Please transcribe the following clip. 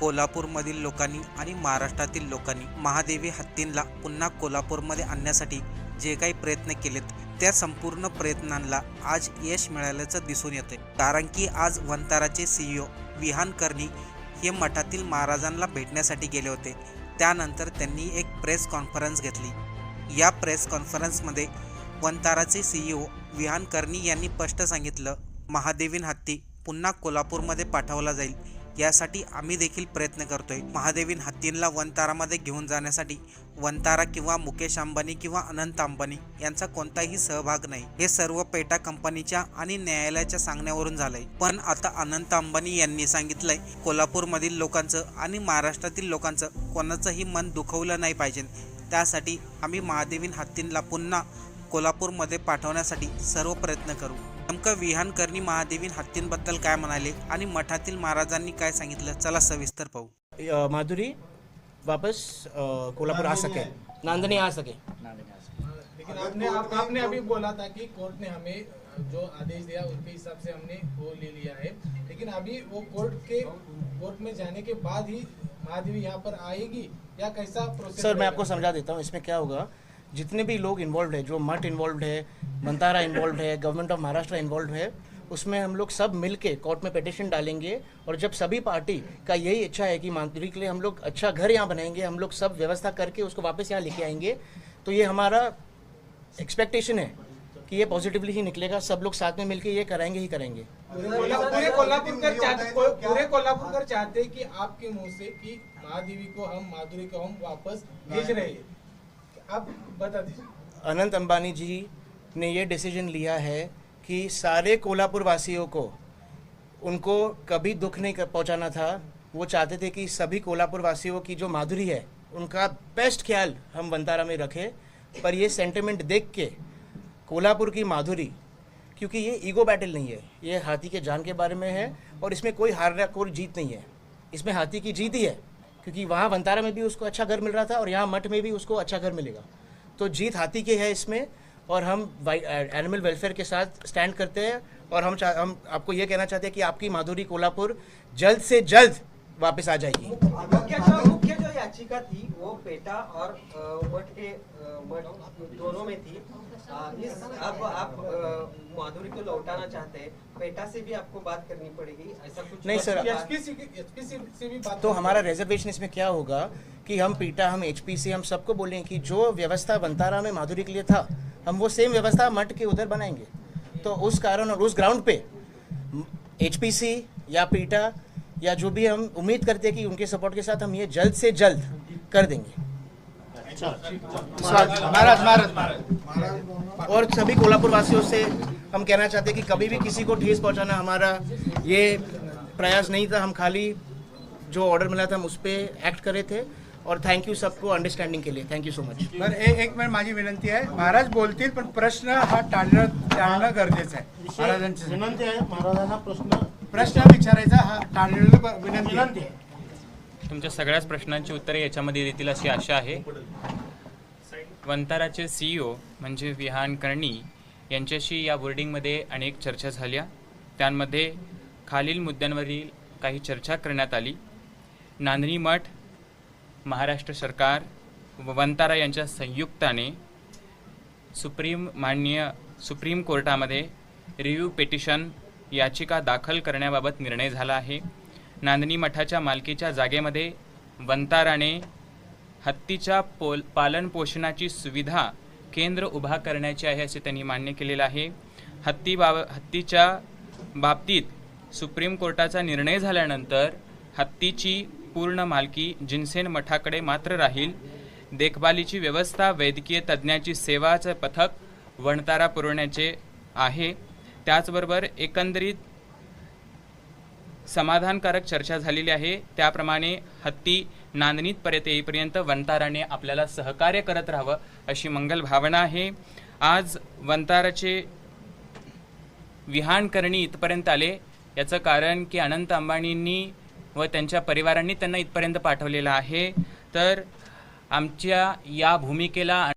कोल्हापूरमधील लोकांनी आणि महाराष्ट्रातील लोकांनी महादेवी हत्तींना पुन्हा कोल्हापूरमध्ये आणण्यासाठी जे काही प्रयत्न केलेत त्या संपूर्ण प्रयत्नांना आज यश मिळाल्याचं दिसून येते कारण की आज वंताराचे सीईओ विहान कर्णी हे मठातील महाराजांना भेटण्यासाठी गेले होते. त्यानंतर त्यांनी एक प्रेस कॉन्फरन्स घेतली. या प्रेस कॉन्फरन्समध्ये वंताराचे सीईओ विहान कर्णी यांनी स्पष्ट सांगितलं महादेवीन हत्ती पुन्हा कोल्हापूरमध्ये पाठवला जाईल. यासाठी आम्ही देखील प्रयत्न करतोय. महादेवीन हत्तींना वनतारामध्ये घेऊन जाण्यासाठी वनतारा किंवा मुकेश अंबानी किंवा अनंत अंबानी यांचा कोणताही सहभाग नाही. हे सर्व पेटा कंपनीच्या आणि न्यायालयाच्या सांगण्यावरून झालंय. पण आता अनंत अंबानी यांनी सांगितलंय कोल्हापूरमधील लोकांचं आणि महाराष्ट्रातील लोकांचं कोणाचंही मन दुखवलं नाही पाहिजे. त्यासाठी आम्ही महादेवीन हत्तींना पुन्हा कोल्हापूरमध्ये पाठवण्यासाठी सर्व प्रयत्न करू. नेमकं विहान करणी महादेवीन हत्तींबद्दल काय म्हणाले आणि मठातील महाराजांनी काय सांगितलं? चला सविस्तर पाहू. माधुरी वापस कोल्हापुर आ सके नांदनी आ सके लेकिन आपने आप, आपने अभी बोला था कि कोर्ट ने हमें जो आदेश दिया उसके हिसाब से हमने वो ले लिया है। लेकिन अभी वो कोर्ट के कोर्ट में जाने के बाद ही महादेवी यहाँ पर आएगी? या कैसा प्रोसेस सर मैं? आपको समझा देता हूँ इसमें क्या होगा? जितने भी लोग इन्वॉल्व है, जो मठ इन्वॉल्व है, मंतारा इन्वॉल्व है गवर्नमेंट ऑफ़ महाराष्ट्र इन्वॉल्व है, उसमें हम लोग सब मिल के कोर्ट में पिटिशन डालेंगे और जब सभी पार्टी का यही इच्छा है कि माधुरी के लिए हम लोग अच्छा घर यहाँ बनाएँगे, हम लोग सब व्यवस्था करके उसको वापस यहाँ लेके आएँगे तो ये हमारा एक्सपेक्टेशन है कि ये पॉजिटिवली ही निकलेगा, सब लोग साथ में मिलके ये कराएँगे ही कराएँगे। पूरे चाहते चाहते कि आपके मुँह से कि महादेवी को हम, माधुरी को हम वापस भेज रहे हैं। आप बता दीजिए। अनंत अंबानी जी ने ये डिसीज़न लिया है कि सारे कोल्हापुर वासियों को, उनको कभी दुख नहीं पहुंचाना था। वो चाहते थे कि सभी कोल्हापुर वासियों की जो माधुरी है, उनका बेस्ट ख्याल हम वंतारा में रखें। पर ये सेंटिमेंट देख के कोल्हापुर की माधुरी, क्योंकि ये ईगो बैटल नहीं है, ये हाथी के जान के बारे में है और इसमें कोई हार या कोई जीत नहीं है। इसमें हाथी की जीत ही है। क्योंकि वहाँ वंतारा में भी उसको अच्छा घर मिल रहा था और यहाँ मठ में भी उसको अच्छा घर मिलेगा। तो जीत हाथी की है इसमें और हम एनिमल वेलफेयर के साथ स्टैंड करते हैं और हम हम आपको ये कहना चाहते हैं कि आपकी माधुरी कोल्हापुर जल्द से जल्द वापस आ जाएगी। मुख्य जो याचिका थी, वो पेटा और के दोनों में थी। इस अब आप माधुरी को लौटाना चाहते हैं पेटा से भी आपको बात करनी पड़ेगी ऐसा कुछ नहीं सर, एसपी एसपी से भी बात तो हमारा रिजर्वेशन इसमें क्या होगा कि हम पीटा हम एच से हम सबको बोलेंगे कि जो व्यवस्था बंतारा में माधुरी के लिए था हम वो सेम व्यवस्था मठ के उधर बनाएँगे। तो उस कारण और उस ग्राउंड पे एचपीसी या पीटा या जो भी हम उम्मीद करते हैं कि उनके सपोर्ट के साथ हम ये जल्द से जल्द कर देंगे। महाराज महाराज महाराज. और सभी कोल्हापुर वासियों से हम कहना चाहते हैं कि कभी भी किसी को ठेस पहुंचाना हमारा ये प्रयास नहीं था। हम खाली जो ऑर्डर मिला था हम उस पर एक्ट करे थे। और थँक यू सबको अंडरस्टँडिंग के लिए। थँक यू सो मच ए- एक मिनिट माझी विनंती आहे महाराज बोलतील पण प्रश्न हा टाळणं टाळणं गरजेचं आहे. महाराजांची. विनंती आहे महाराजांना प्रश्न प्रश्न विचारायचा हा टाळणं विनंती आहे. तुमच्या सगळ्याच प्रश्नांची उत्तरे याच्यामध्ये देतील अशी आशा आहे. वंताराचे सीईओ म्हणजे विहान कर्णी यांच्याशी या बोर्डिंगमध्ये अनेक चर्चा झाल्या. त्यांमध्ये खालील मुद्द्यांवरील काही चर्चा करण्यात आली. नांदणी मठ महाराष्ट्र सरकार व वंतारा यांच्या संयुक्ताने सुप्रीम मान्य सुप्रीम कोर्टामध्ये रिव्ह्यू पेटिशन याचिका दाखल करण्याबाबत निर्णय झाला आहे. नांदणी मठाच्या मालकीच्या जागेमध्ये वंताराने हत्तीच्या पोल पालनपोषणाची सुविधा केंद्र उभा करण्याची आहे असे त्यांनी मान्य केलेलं आहे. हत्ती बाब हत्तीच्या बाबतीत सुप्रीम कोर्टाचा निर्णय झाल्यानंतर हत्तीची पूर्ण मालकी जिन्सेन मठाकडे मात्र राहील. देखभालीची व्यवस्था वैद्यकीय तज्ज्ञाची सेवाचं पथक वणतारा पुरवण्याचे आहे. त्याचबरोबर एकंदरीत समाधानकारक चर्चा झालेली आहे. त्याप्रमाणे हत्ती नांदणीत पर्यंत येईपर्यंत वंताराने आपल्याला सहकार्य करत राहावं अशी मंगल भावना आहे. आज वंताराचे विहान करणी इथपर्यंत आले. याचं कारण की अनंत अंबानींनी व त्यांच्या परिवारांनी त्यांना इथपर्यंत पाठवलेलं आहे. तर आमच्या या भूमिकेला